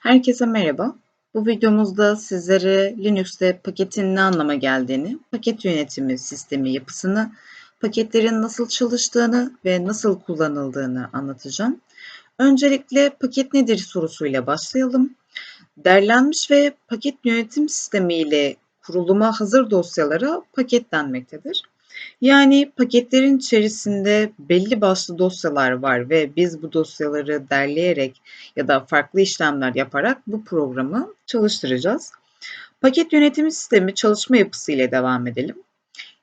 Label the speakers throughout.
Speaker 1: Herkese merhaba. Bu videomuzda sizlere Linux'te paketin ne anlama geldiğini, paket yönetimi sistemi yapısını, paketlerin nasıl çalıştığını ve nasıl kullanıldığını anlatacağım. Öncelikle paket nedir sorusuyla başlayalım. Derlenmiş ve paket yönetim sistemi ile kuruluma hazır dosyalara paket denmektedir. Yani paketlerin içerisinde belli başlı dosyalar var ve biz bu dosyaları derleyerek ya da farklı işlemler yaparak bu programı çalıştıracağız. Paket yönetimi sistemi çalışma yapısı ile devam edelim.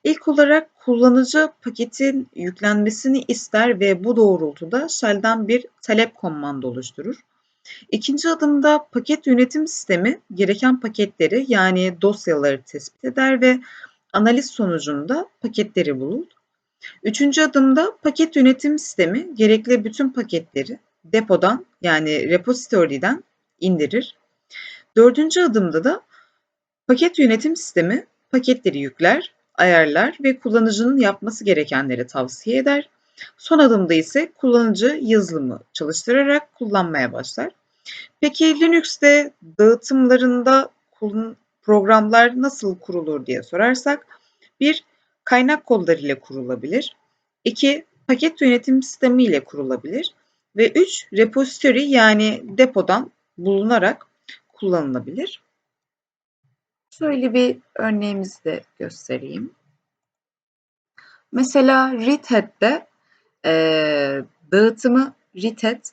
Speaker 1: İlk olarak kullanıcı paketin yüklenmesini ister ve bu doğrultuda shell'den bir talep komando oluşturur. İkinci adımda paket yönetim sistemi gereken paketleri yani dosyaları tespit eder ve analiz sonucunda paketleri bulur. Üçüncü adımda paket yönetim sistemi gerekli bütün paketleri depodan yani repository'den indirir. Dördüncü adımda da paket yönetim sistemi paketleri yükler, ayarlar ve kullanıcının yapması gerekenleri tavsiye eder. Son adımda ise kullanıcı yazılımı çalıştırarak kullanmaya başlar. Peki Linux'te dağıtımlarında programlar nasıl kurulur diye sorarsak, bir kaynak kodları ile kurulabilir, iki paket yönetim sistemi ile kurulabilir ve üç repository yani depodan bulunarak kullanılabilir. Şöyle bir örneğimizi de göstereyim. Mesela Redhat'te e, dağıtımı Redhat,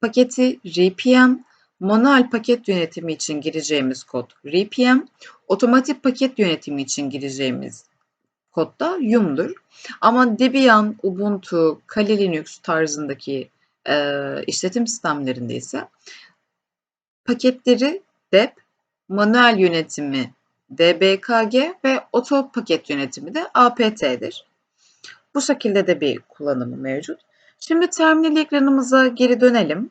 Speaker 1: paketi RPM, manuel paket yönetimi için gireceğimiz kod RPM, otomatik paket yönetimi için gireceğimiz kod da Yum'dur. Ama Debian, Ubuntu, Kali Linux tarzındaki e, işletim sistemlerinde ise paketleri dep, manuel yönetimi dbkg ve oto paket yönetimi de apt'dir. Bu şekilde de bir kullanımı mevcut. Şimdi terminal ekranımıza geri dönelim.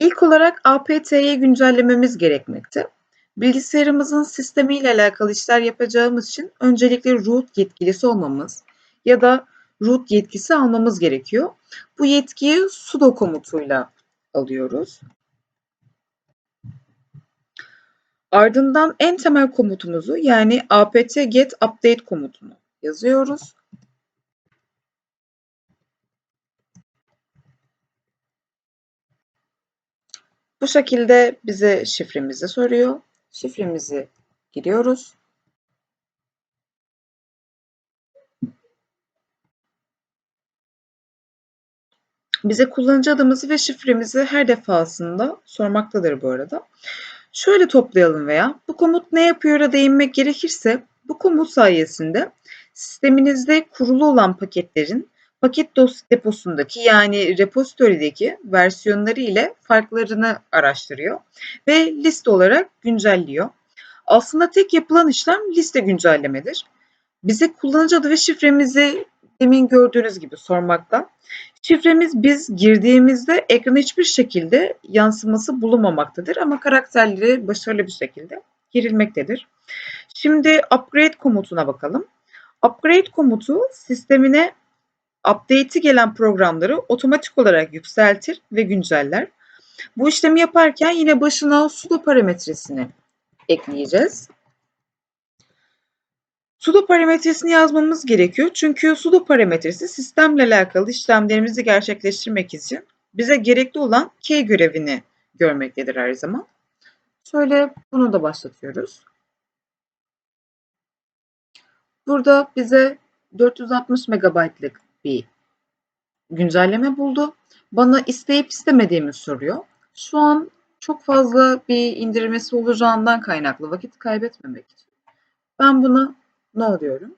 Speaker 1: İlk olarak APT'yi güncellememiz gerekmekte. Bilgisayarımızın sistemiyle alakalı işler yapacağımız için öncelikle root yetkilisi olmamız ya da root yetkisi almamız gerekiyor. Bu yetkiyi sudo komutuyla alıyoruz. Ardından en temel komutumuzu yani apt get update komutunu yazıyoruz. Bu şekilde bize şifremizi soruyor. Şifremizi giriyoruz. Bize kullanıcı adımızı ve şifremizi her defasında sormaktadır bu arada. Şöyle toplayalım veya bu komut ne yapıyor'a değinmek gerekirse bu komut sayesinde sisteminizde kurulu olan paketlerin paket deposundaki yani repository'deki versiyonları ile farklarını araştırıyor ve liste olarak güncelliyor. Aslında tek yapılan işlem liste güncellemedir. Bize kullanıcı adı ve şifremizi demin gördüğünüz gibi sormakta. Şifremiz biz girdiğimizde ekrana hiçbir şekilde yansıması bulunmamaktadır ama karakterleri başarılı bir şekilde girilmektedir. Şimdi upgrade komutuna bakalım. Upgrade komutu sistemine update'i gelen programları otomatik olarak yükseltir ve günceller. Bu işlemi yaparken yine başına sudo parametresini ekleyeceğiz. Sudo parametresini yazmamız gerekiyor. Çünkü sudo parametresi sistemle alakalı işlemlerimizi gerçekleştirmek için bize gerekli olan key görevini görmektedir her zaman. Şöyle bunu da başlatıyoruz. Burada bize 460 MB'lık bir güncelleme buldu. Bana isteyip istemediğimi soruyor. Şu an çok fazla bir indirmesi olacağından kaynaklı vakit kaybetmemek için. Ben buna no diyorum.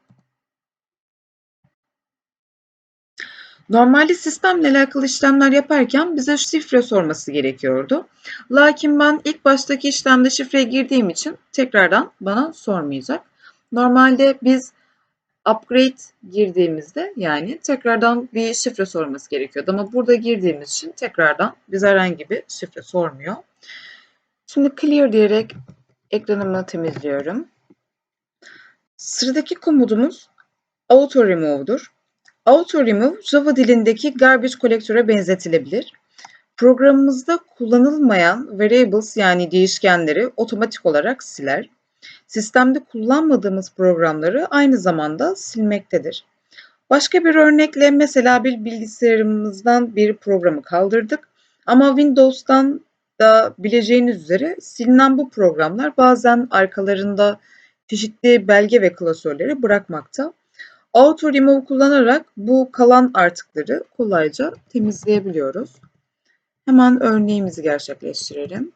Speaker 1: Normalde sistemle alakalı işlemler yaparken bize şifre sorması gerekiyordu. Lakin ben ilk baştaki işlemde şifreye girdiğim için tekrardan bana sormayacak. Normalde biz upgrade girdiğimizde yani tekrardan bir şifre sorması gerekiyordu. Ama burada girdiğimiz için tekrardan bize herhangi bir şifre sormuyor. Şimdi clear diyerek ekranımı temizliyorum. Sıradaki komutumuz auto remove'dur. Auto remove Java dilindeki garbage collector'a benzetilebilir. Programımızda kullanılmayan variables yani değişkenleri otomatik olarak siler. Sistemde kullanmadığımız programları aynı zamanda silmektedir. Başka bir örnekle mesela bir bilgisayarımızdan bir programı kaldırdık ama Windows'tan da bileceğiniz üzere silinen bu programlar bazen arkalarında çeşitli belge ve klasörleri bırakmakta. Auto Remove kullanarak bu kalan artıkları kolayca temizleyebiliyoruz. Hemen örneğimizi gerçekleştirelim.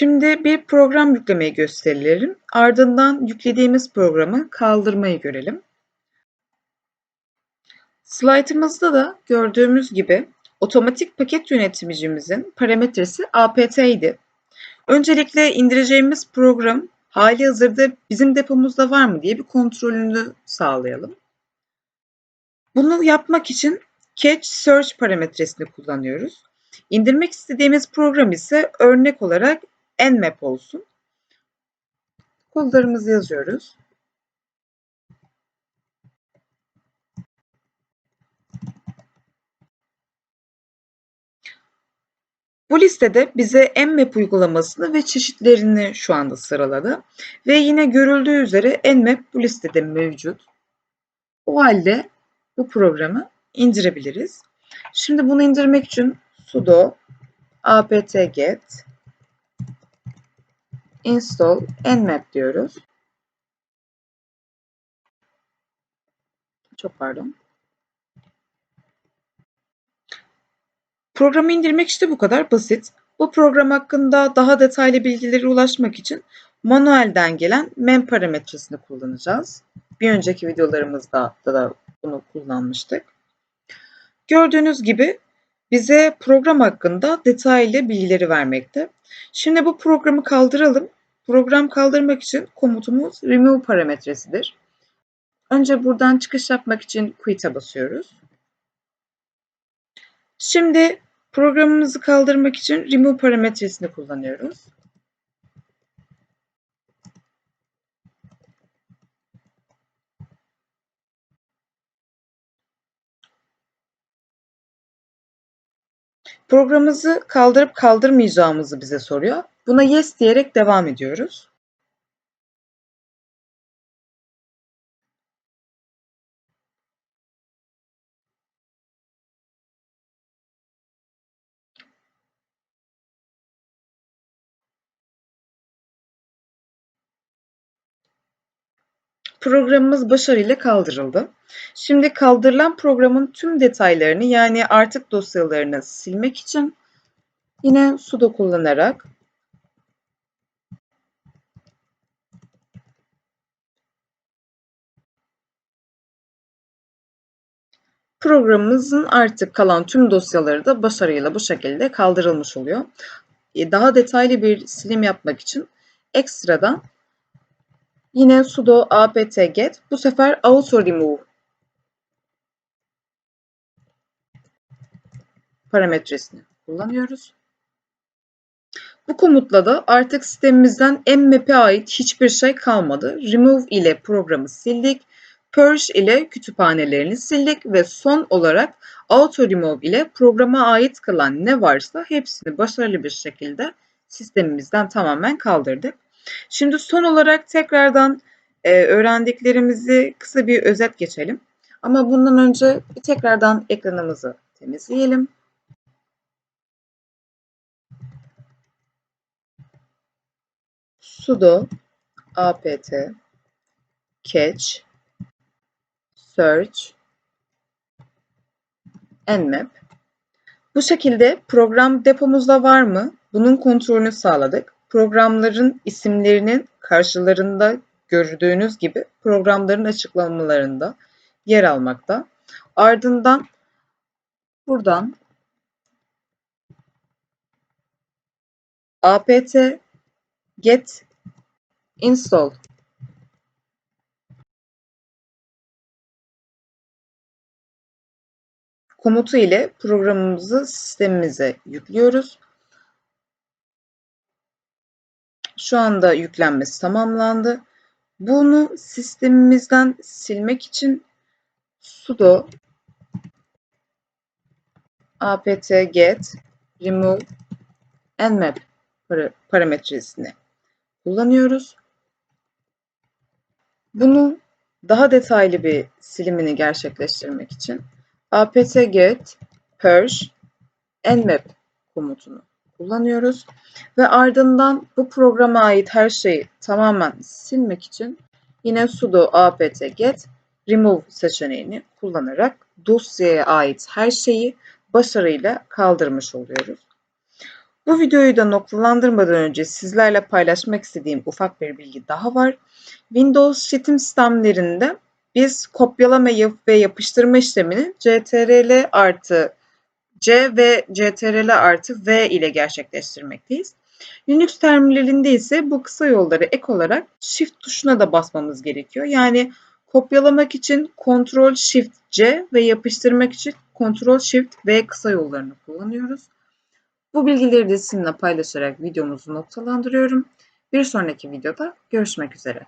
Speaker 1: Şimdi bir program yüklemeyi gösterelim. Ardından yüklediğimiz programı kaldırmayı görelim. Slaytımızda da gördüğümüz gibi otomatik paket yöneticimizin parametresi apt idi. Öncelikle indireceğimiz program hali hazırda bizim depomuzda var mı diye bir kontrolünü sağlayalım. Bunu yapmak için catch search parametresini kullanıyoruz. İndirmek istediğimiz program ise örnek olarak nmap olsun. Kodlarımızı yazıyoruz. Bu listede bize Nmap uygulamasını ve çeşitlerini şu anda sıraladı. Ve yine görüldüğü üzere Nmap bu listede mevcut. O halde bu programı indirebiliriz. Şimdi bunu indirmek için sudo apt-get install nmap diyoruz. Çok pardon. Programı indirmek işte bu kadar basit. Bu program hakkında daha detaylı bilgilere ulaşmak için manuelden gelen men parametresini kullanacağız. Bir önceki videolarımızda da bunu kullanmıştık. Gördüğünüz gibi bize program hakkında detaylı bilgileri vermekte. Şimdi bu programı kaldıralım. Program kaldırmak için komutumuz remove parametresidir. Önce buradan çıkış yapmak için quit'e basıyoruz. Şimdi programımızı kaldırmak için remove parametresini kullanıyoruz. Programımızı kaldırıp kaldırmayacağımızı bize soruyor. Buna yes diyerek devam ediyoruz. Programımız başarıyla kaldırıldı. Şimdi kaldırılan programın tüm detaylarını yani artık dosyalarını silmek için yine sudo kullanarak programımızın artık kalan tüm dosyaları da başarıyla bu şekilde kaldırılmış oluyor. E, daha detaylı bir silim yapmak için ekstradan Yine sudo apt-get bu sefer auto remove parametresini kullanıyoruz. Bu komutla da artık sistemimizden mmap'e ait hiçbir şey kalmadı. Remove ile programı sildik. Purge ile kütüphanelerini sildik ve son olarak auto remove ile programa ait kalan ne varsa hepsini başarılı bir şekilde sistemimizden tamamen kaldırdık. Şimdi son olarak tekrardan e, öğrendiklerimizi kısa bir özet geçelim. Ama bundan önce bir tekrardan ekranımızı temizleyelim. sudo apt catch search nmap bu şekilde program depomuzda var mı? Bunun kontrolünü sağladık programların isimlerinin karşılarında gördüğünüz gibi programların açıklamalarında yer almakta. Ardından buradan apt get install komutu ile programımızı sistemimize yüklüyoruz. Şu anda yüklenmesi tamamlandı. Bunu sistemimizden silmek için sudo apt-get remove nmap para- parametresini kullanıyoruz. Bunu daha detaylı bir silimini gerçekleştirmek için apt-get purge nmap komutunu kullanıyoruz ve ardından bu programa ait her şeyi tamamen silmek için yine sudo apt-get remove seçeneğini kullanarak dosyaya ait her şeyi başarıyla kaldırmış oluyoruz. Bu videoyu da noktalandırmadan önce sizlerle paylaşmak istediğim ufak bir bilgi daha var. Windows işletim sistemlerinde biz kopyalama ve yapıştırma işlemini CTRL artı C ve CTRL artı V ile gerçekleştirmekteyiz. Linux terminalinde ise bu kısa yolları ek olarak Shift tuşuna da basmamız gerekiyor. Yani kopyalamak için Ctrl Shift C ve yapıştırmak için Ctrl Shift V kısa yollarını kullanıyoruz. Bu bilgileri de sizinle paylaşarak videomuzu noktalandırıyorum. Bir sonraki videoda görüşmek üzere.